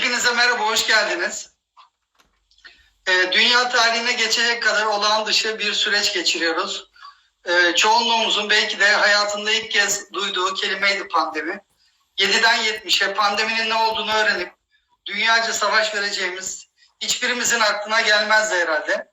Hepinize merhaba, hoş geldiniz. Ee, dünya tarihine geçecek kadar olağan dışı bir süreç geçiriyoruz. Ee, çoğunluğumuzun belki de hayatında ilk kez duyduğu kelimeydi pandemi. 7'den 70'e pandeminin ne olduğunu öğrenip dünyaca savaş vereceğimiz hiçbirimizin aklına gelmezdi herhalde.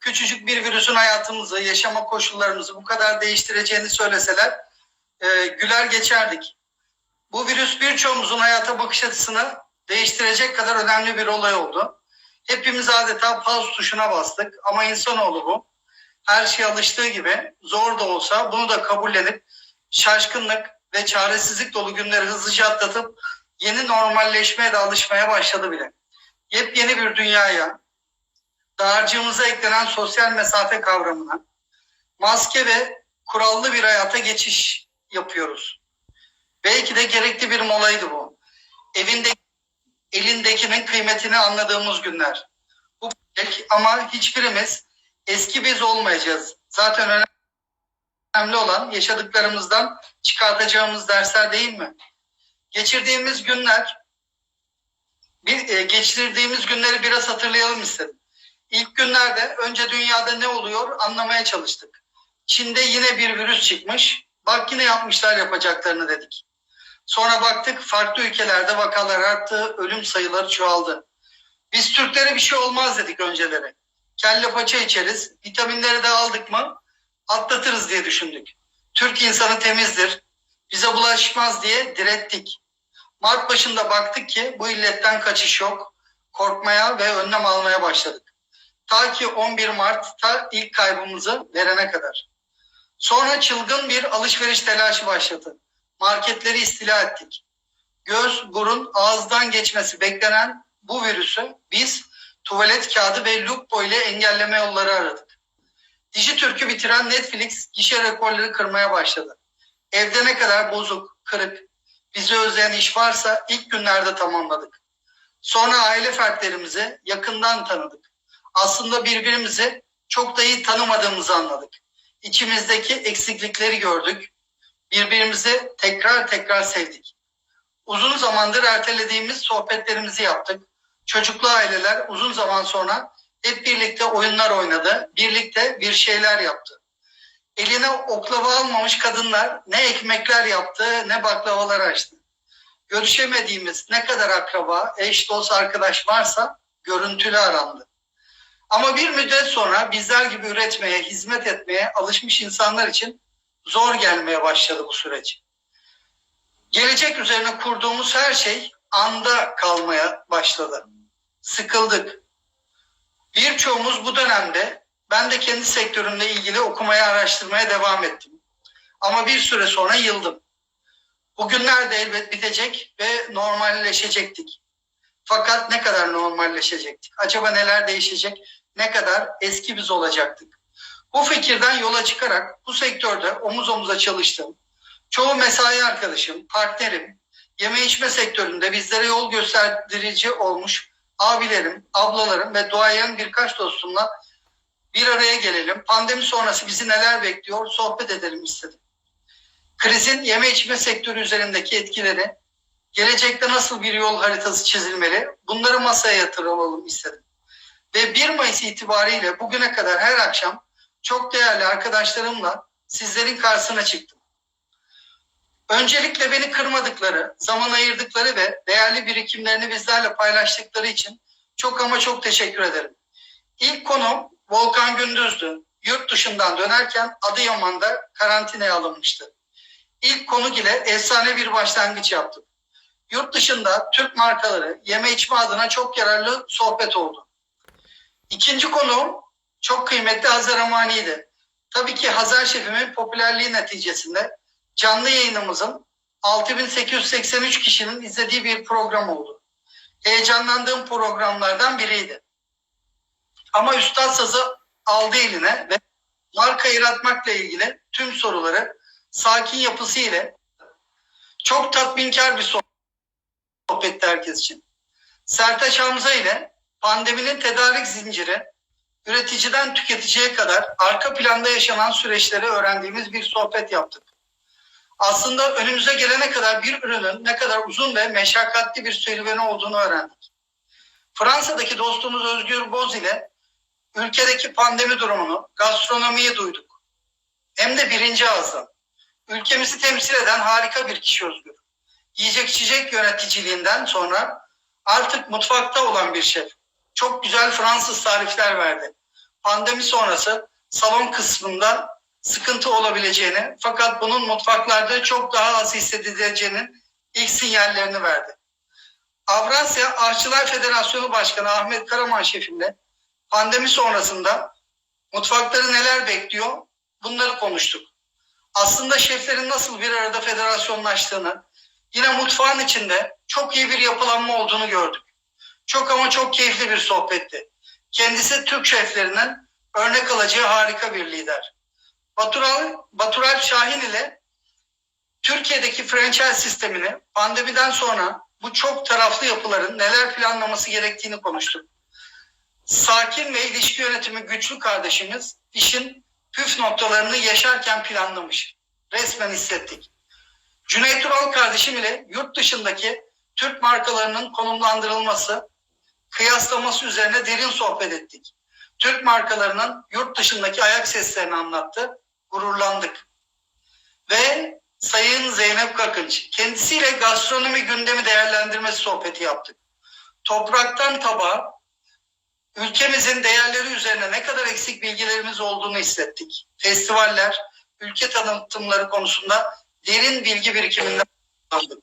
Küçücük bir virüsün hayatımızı, yaşama koşullarımızı bu kadar değiştireceğini söyleseler e, güler geçerdik. Bu virüs birçoğumuzun hayata bakış açısını değiştirecek kadar önemli bir olay oldu. Hepimiz adeta pause tuşuna bastık ama insanoğlu bu. Her şeye alıştığı gibi zor da olsa bunu da kabullenip şaşkınlık ve çaresizlik dolu günleri hızlıca atlatıp yeni normalleşmeye de alışmaya başladı bile. Yepyeni bir dünyaya, dağarcığımıza eklenen sosyal mesafe kavramına, maske ve kurallı bir hayata geçiş yapıyoruz. Belki de gerekli bir molaydı bu. Evinde elindekinin kıymetini anladığımız günler. Bu ama hiçbirimiz eski biz olmayacağız. Zaten önemli olan yaşadıklarımızdan çıkartacağımız dersler değil mi? Geçirdiğimiz günler bir, e, geçirdiğimiz günleri biraz hatırlayalım istedim. İlk günlerde önce dünyada ne oluyor anlamaya çalıştık. Çin'de yine bir virüs çıkmış. Bak yine yapmışlar yapacaklarını dedik. Sonra baktık farklı ülkelerde vakalar arttı, ölüm sayıları çoğaldı. Biz Türklere bir şey olmaz dedik önceleri. Kelle paça içeriz, vitaminleri de aldık mı atlatırız diye düşündük. Türk insanı temizdir, bize bulaşmaz diye direttik. Mart başında baktık ki bu illetten kaçış yok. Korkmaya ve önlem almaya başladık. Ta ki 11 Mart'ta ilk kaybımızı verene kadar. Sonra çılgın bir alışveriş telaşı başladı marketleri istila ettik. Göz, burun, ağızdan geçmesi beklenen bu virüsü biz tuvalet kağıdı ve lupo ile engelleme yolları aradık. Dijitürk'ü bitiren Netflix gişe rekorları kırmaya başladı. Evde ne kadar bozuk, kırık, bizi özleyen iş varsa ilk günlerde tamamladık. Sonra aile fertlerimizi yakından tanıdık. Aslında birbirimizi çok da iyi tanımadığımızı anladık. İçimizdeki eksiklikleri gördük, birbirimizi tekrar tekrar sevdik. Uzun zamandır ertelediğimiz sohbetlerimizi yaptık. Çocuklu aileler uzun zaman sonra hep birlikte oyunlar oynadı, birlikte bir şeyler yaptı. Eline oklava almamış kadınlar ne ekmekler yaptı ne baklavalar açtı. Görüşemediğimiz ne kadar akraba, eş, dost, arkadaş varsa görüntülü arandı. Ama bir müddet sonra bizler gibi üretmeye, hizmet etmeye alışmış insanlar için zor gelmeye başladı bu süreç. Gelecek üzerine kurduğumuz her şey anda kalmaya başladı. Sıkıldık. Birçoğumuz bu dönemde ben de kendi sektörümle ilgili okumaya, araştırmaya devam ettim. Ama bir süre sonra yıldım. Bugünler de elbet bitecek ve normalleşecektik. Fakat ne kadar normalleşecektik? Acaba neler değişecek? Ne kadar eski biz olacaktık? Bu fikirden yola çıkarak bu sektörde omuz omuza çalıştım. Çoğu mesai arkadaşım, partnerim, yeme içme sektöründe bizlere yol gösterici olmuş abilerim, ablalarım ve duayen birkaç dostumla bir araya gelelim. Pandemi sonrası bizi neler bekliyor sohbet edelim istedim. Krizin yeme içme sektörü üzerindeki etkileri, gelecekte nasıl bir yol haritası çizilmeli bunları masaya yatıralım istedim. Ve 1 Mayıs itibariyle bugüne kadar her akşam çok değerli arkadaşlarımla sizlerin karşısına çıktım. Öncelikle beni kırmadıkları, zaman ayırdıkları ve değerli birikimlerini bizlerle paylaştıkları için çok ama çok teşekkür ederim. İlk konum Volkan Gündüz'dü. Yurt dışından dönerken Adıyaman'da karantinaya alınmıştı. İlk konuk ile efsane bir başlangıç yaptık. Yurt dışında Türk markaları yeme içme adına çok yararlı sohbet oldu. İkinci konuğum çok kıymetli Hazar Amani'ydi. Tabii ki Hazar şefimin popülerliği neticesinde canlı yayınımızın 6883 kişinin izlediği bir program oldu. Heyecanlandığım programlardan biriydi. Ama Üstad Saz'ı aldı eline ve marka yaratmakla ilgili tüm soruları sakin yapısı ile çok tatminkar bir sohbetti herkes için. Sertaç Hamza ile pandeminin tedarik zinciri, üreticiden tüketiciye kadar arka planda yaşanan süreçleri öğrendiğimiz bir sohbet yaptık. Aslında önümüze gelene kadar bir ürünün ne kadar uzun ve meşakkatli bir serüveni olduğunu öğrendik. Fransa'daki dostumuz Özgür Boz ile ülkedeki pandemi durumunu, gastronomiyi duyduk. Hem de birinci ağızdan. Ülkemizi temsil eden harika bir kişi Özgür. Yiyecek içecek yöneticiliğinden sonra artık mutfakta olan bir şef. Çok güzel Fransız tarifler verdi. Pandemi sonrası salon kısmında sıkıntı olabileceğini fakat bunun mutfaklarda çok daha az hissedileceğinin ilk sinyallerini verdi. Avrasya Aşçılar Federasyonu Başkanı Ahmet Karaman şefimle pandemi sonrasında mutfakları neler bekliyor bunları konuştuk. Aslında şeflerin nasıl bir arada federasyonlaştığını, yine mutfağın içinde çok iyi bir yapılanma olduğunu gördük. Çok ama çok keyifli bir sohbetti. Kendisi Türk şeflerinin örnek alacağı harika bir lider. Batural, Batural Şahin ile Türkiye'deki franchise sistemini pandemiden sonra bu çok taraflı yapıların neler planlaması gerektiğini konuştuk. Sakin ve ilişki yönetimi güçlü kardeşimiz işin püf noktalarını yaşarken planlamış. Resmen hissettik. Cüneyt Ural kardeşim ile yurt dışındaki Türk markalarının konumlandırılması, kıyaslaması üzerine derin sohbet ettik. Türk markalarının yurt dışındaki ayak seslerini anlattı, gururlandık. Ve Sayın Zeynep Kakınç, kendisiyle gastronomi gündemi değerlendirmesi sohbeti yaptık. Topraktan tabağa, ülkemizin değerleri üzerine ne kadar eksik bilgilerimiz olduğunu hissettik. Festivaller, ülke tanıtımları konusunda derin bilgi birikiminden aldık.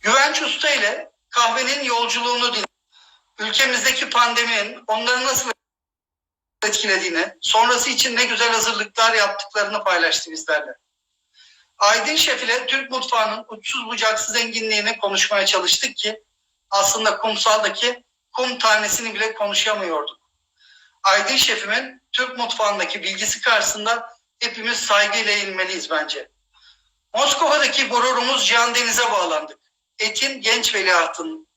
Güvenç Usta ile kahvenin yolculuğunu dinledik. Ülkemizdeki pandeminin onları nasıl etkilediğini, sonrası için ne güzel hazırlıklar yaptıklarını paylaştı bizlerle. Aydın Şef ile Türk mutfağının uçsuz bucaksız zenginliğini konuşmaya çalıştık ki aslında kumsaldaki kum tanesini bile konuşamıyorduk. Aydın Şef'imin Türk mutfağındaki bilgisi karşısında hepimiz saygıyla eğilmeliyiz bence. Moskova'daki gururumuz Cihan Deniz'e bağlandık. Etin genç veliahtının.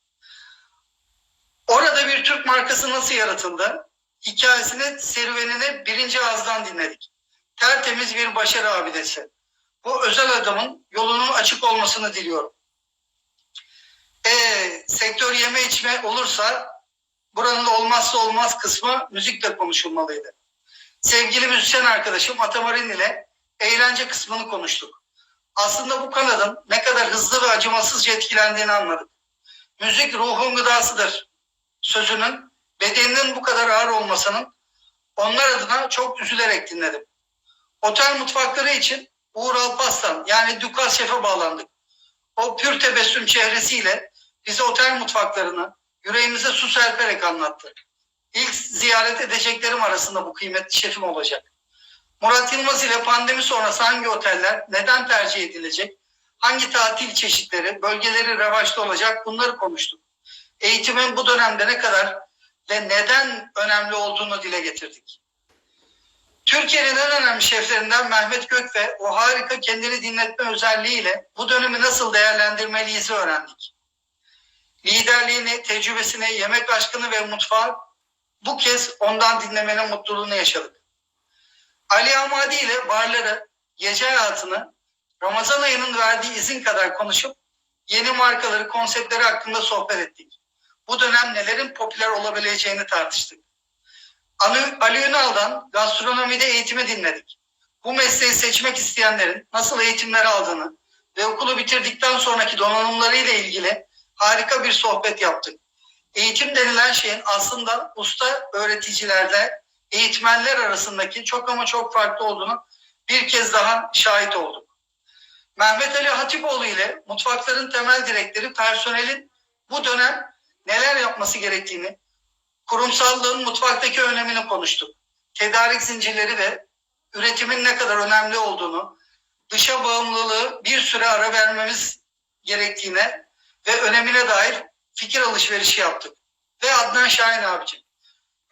Bir Türk markası nasıl yaratıldı? Hikayesini, serüvenini birinci ağızdan dinledik. Tertemiz bir başarı abidesi. Bu özel adamın yolunun açık olmasını diliyorum. E, sektör yeme içme olursa buranın olmazsa olmaz kısmı müzikle konuşulmalıydı. Sevgili müzisyen arkadaşım Atamarin ile eğlence kısmını konuştuk. Aslında bu kanadın ne kadar hızlı ve acımasızca etkilendiğini anladık. Müzik ruhun gıdasıdır sözünün bedeninin bu kadar ağır olmasının onlar adına çok üzülerek dinledim. Otel mutfakları için Uğur Alpaslan yani Dukas Şef'e bağlandık. O pür tebessüm çehresiyle bize otel mutfaklarını yüreğimize su serperek anlattı. İlk ziyaret edeceklerim arasında bu kıymetli şefim olacak. Murat Yılmaz ile pandemi sonrası hangi oteller neden tercih edilecek? Hangi tatil çeşitleri, bölgeleri revaçta olacak bunları konuştuk. Eğitimin bu dönemde ne kadar ve neden önemli olduğunu dile getirdik. Türkiye'nin en önemli şeflerinden Mehmet Gök ve o harika kendini dinletme özelliğiyle bu dönemi nasıl değerlendirmeliyiz öğrendik. Liderliğini, tecrübesini, yemek aşkını ve mutfağı bu kez ondan dinlemenin mutluluğunu yaşadık. Ali Amadi ile barları, gece hayatını Ramazan ayının verdiği izin kadar konuşup yeni markaları, konseptleri hakkında sohbet ettik. Bu dönem nelerin popüler olabileceğini tartıştık. Ali Ünal'dan gastronomide eğitimi dinledik. Bu mesleği seçmek isteyenlerin nasıl eğitimler aldığını ve okulu bitirdikten sonraki donanımlarıyla ilgili harika bir sohbet yaptık. Eğitim denilen şeyin aslında usta öğreticilerde eğitmenler arasındaki çok ama çok farklı olduğunu bir kez daha şahit olduk. Mehmet Ali Hatipoğlu ile mutfakların temel direktörü personelin bu dönem neler yapması gerektiğini, kurumsallığın mutfaktaki önemini konuştuk. Tedarik zincirleri ve üretimin ne kadar önemli olduğunu, dışa bağımlılığı bir süre ara vermemiz gerektiğine ve önemine dair fikir alışverişi yaptık. Ve Adnan Şahin abicim,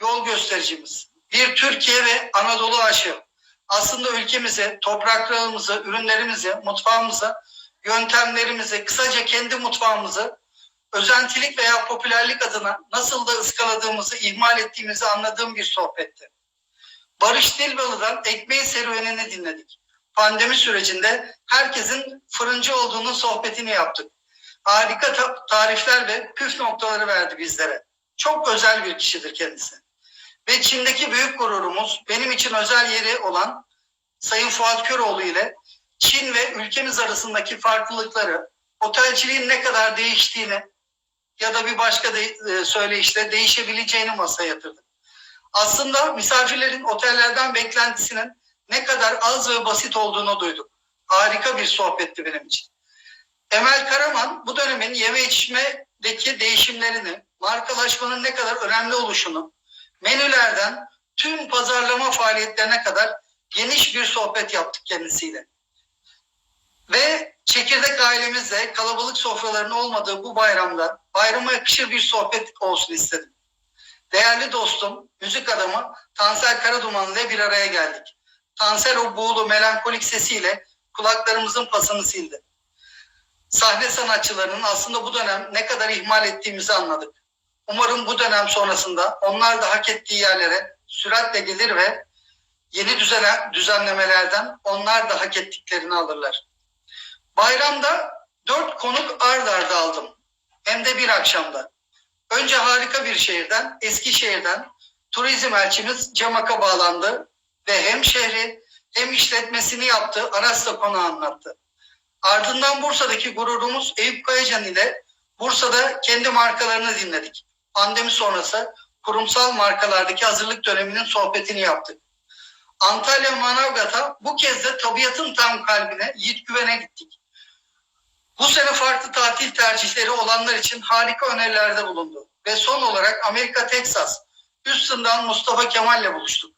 yol göstericimiz, bir Türkiye ve Anadolu aşığı. Aslında ülkemize, topraklarımızı, ürünlerimizi, mutfağımızı, yöntemlerimizi, kısaca kendi mutfağımızı özentilik veya popülerlik adına nasıl da ıskaladığımızı, ihmal ettiğimizi anladığım bir sohbetti. Barış Dilbalı'dan ekmeğin serüvenini dinledik. pandemi sürecinde herkesin fırıncı olduğunun sohbetini yaptık. Harika ta- tarifler ve püf noktaları verdi bizlere. Çok özel bir kişidir kendisi. Ve Çin'deki büyük gururumuz benim için özel yeri olan Sayın Fuat Köroğlu ile Çin ve ülkemiz arasındaki farklılıkları, otelciliğin ne kadar değiştiğini ya da bir başka de, e, söyleyişle değişebileceğini masaya yatırdık. Aslında misafirlerin otellerden beklentisinin ne kadar az ve basit olduğunu duyduk. Harika bir sohbetti benim için. Emel Karaman bu dönemin yeme içmedeki değişimlerini, markalaşmanın ne kadar önemli oluşunu, menülerden tüm pazarlama faaliyetlerine kadar geniş bir sohbet yaptık kendisiyle. Ve çekirdek ailemizle kalabalık sofraların olmadığı bu bayramda bayrama yakışır bir sohbet olsun istedim. Değerli dostum, müzik adamı Tansel Karaduman ile bir araya geldik. Tansel o buğulu melankolik sesiyle kulaklarımızın pasını sildi. Sahne sanatçılarının aslında bu dönem ne kadar ihmal ettiğimizi anladık. Umarım bu dönem sonrasında onlar da hak ettiği yerlere süratle gelir ve yeni düzene, düzenlemelerden onlar da hak ettiklerini alırlar. Bayramda dört konuk ard arda aldım. Hem de bir akşamda. Önce harika bir şehirden, Eskişehir'den turizm elçimiz Camak'a bağlandı ve hem şehri hem işletmesini yaptı, Aras'ta konağı anlattı. Ardından Bursa'daki gururumuz Eyüp Kayacan ile Bursa'da kendi markalarını dinledik. Pandemi sonrası kurumsal markalardaki hazırlık döneminin sohbetini yaptık. Antalya Manavgat'a bu kez de tabiatın tam kalbine, yiğit güvene gittik. Bu sene farklı tatil tercihleri olanlar için harika önerilerde bulundu. Ve son olarak Amerika Texas, Houston'dan Mustafa Kemal'le buluştuk.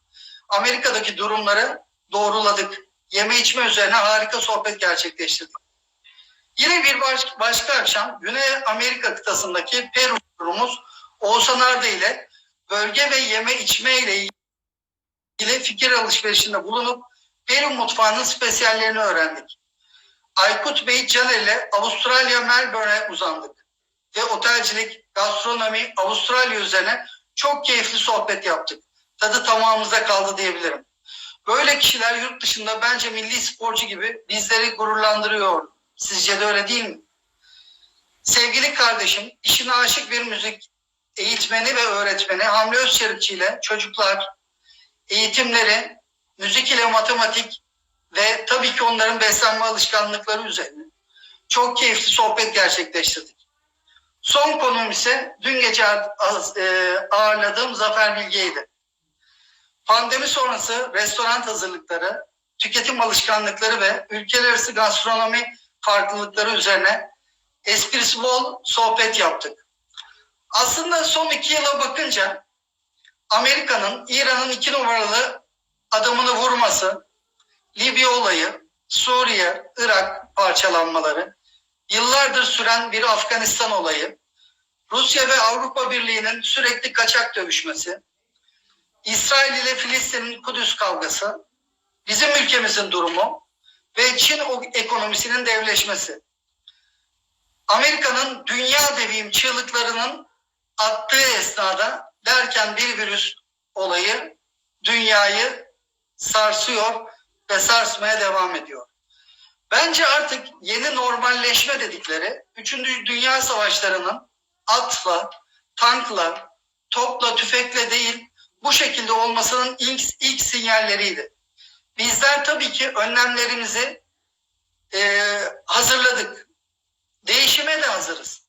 Amerika'daki durumları doğruladık. Yeme içme üzerine harika sohbet gerçekleştirdik. Yine bir baş- başka akşam Güney Amerika kıtasındaki Peru turumuz Oğuzhan Arda ile bölge ve yeme içme ile ilgili fikir alışverişinde bulunup Peru mutfağının spesiyallerini öğrendik. Aykut Bey Caner ile Avustralya Melbourne'e uzandık. Ve otelcilik, gastronomi, Avustralya üzerine çok keyifli sohbet yaptık. Tadı tamamımıza kaldı diyebilirim. Böyle kişiler yurt dışında bence milli sporcu gibi bizleri gururlandırıyor. Sizce de öyle değil mi? Sevgili kardeşim, işine aşık bir müzik eğitmeni ve öğretmeni Hamle Özçelikçi ile çocuklar eğitimleri, müzik ile matematik ve tabii ki onların beslenme alışkanlıkları üzerine çok keyifli sohbet gerçekleştirdik. Son konum ise dün gece e, ağırladığım Zafer Bilge'ydi. Pandemi sonrası restoran hazırlıkları, tüketim alışkanlıkları ve ülkeler arası gastronomi farklılıkları üzerine esprisi bol sohbet yaptık. Aslında son iki yıla bakınca Amerika'nın İran'ın iki numaralı adamını vurması, Libya olayı, Suriye, Irak parçalanmaları, yıllardır süren bir Afganistan olayı, Rusya ve Avrupa Birliği'nin sürekli kaçak dövüşmesi, İsrail ile Filistin'in Kudüs kavgası, bizim ülkemizin durumu ve Çin ekonomisinin devleşmesi. Amerika'nın dünya deviyim çığlıklarının attığı esnada derken bir virüs olayı dünyayı sarsıyor ve sarsmaya devam ediyor. Bence artık yeni normalleşme dedikleri 3. Dünya Savaşları'nın atla, tankla, topla, tüfekle değil bu şekilde olmasının ilk, ilk sinyalleriydi. Bizler tabii ki önlemlerimizi eee, hazırladık. Değişime de hazırız.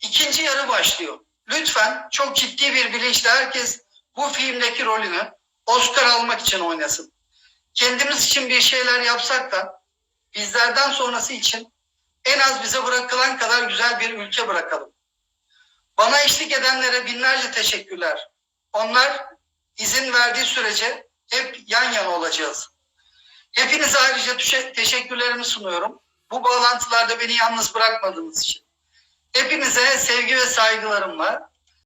İkinci yarı başlıyor. Lütfen çok ciddi bir bilinçle herkes bu filmdeki rolünü Oscar almak için oynasın. Kendimiz için bir şeyler yapsak da bizlerden sonrası için en az bize bırakılan kadar güzel bir ülke bırakalım. Bana eşlik edenlere binlerce teşekkürler. Onlar izin verdiği sürece hep yan yana olacağız. Hepinize ayrıca teşekkürlerimi sunuyorum. Bu bağlantılarda beni yalnız bırakmadığınız için. Hepinize sevgi ve saygılarımla